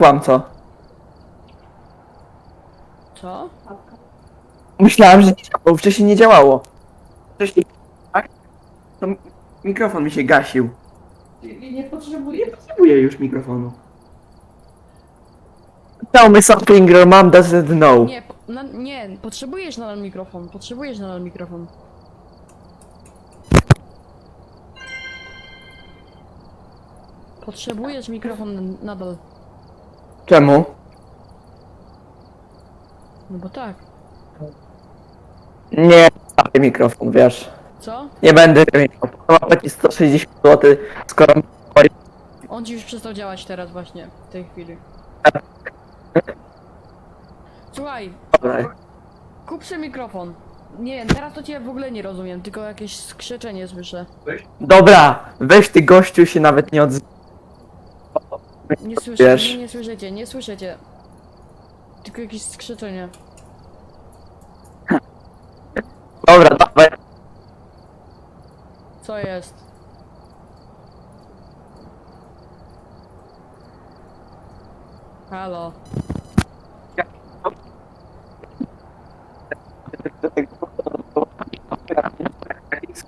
Kłam co? Co? Myślałem, że nie działało. Wcześniej nie działało. Wcześniej... Tak? To mi- mikrofon mi się gasił. Nie, nie potrzebuję. Nie potrzebuję już mikrofonu. Tell me something your mom doesn't know. Nie, po, na, nie, potrzebujesz nadal mikrofon. Potrzebujesz nadal mikrofon. Potrzebujesz mikrofon nadal. Czemu? No bo tak. Nie, stary mikrofon, wiesz. Co? Nie będę mikrofon. Łapać ci 160 zł, skoro... On ci już przestał działać teraz właśnie, w tej chwili. Słuchaj, Dobra. kup sobie mikrofon. Nie wiem, teraz to cię w ogóle nie rozumiem, tylko jakieś skrzeczenie słyszę. Dobra, weź ty gościu się nawet nie odzywa. Nie słyszę, nie, nie słyszycie, nie słyszycie. Tylko jakieś skrzyczenie. Dobra, dawaj. Co jest? Halo. do.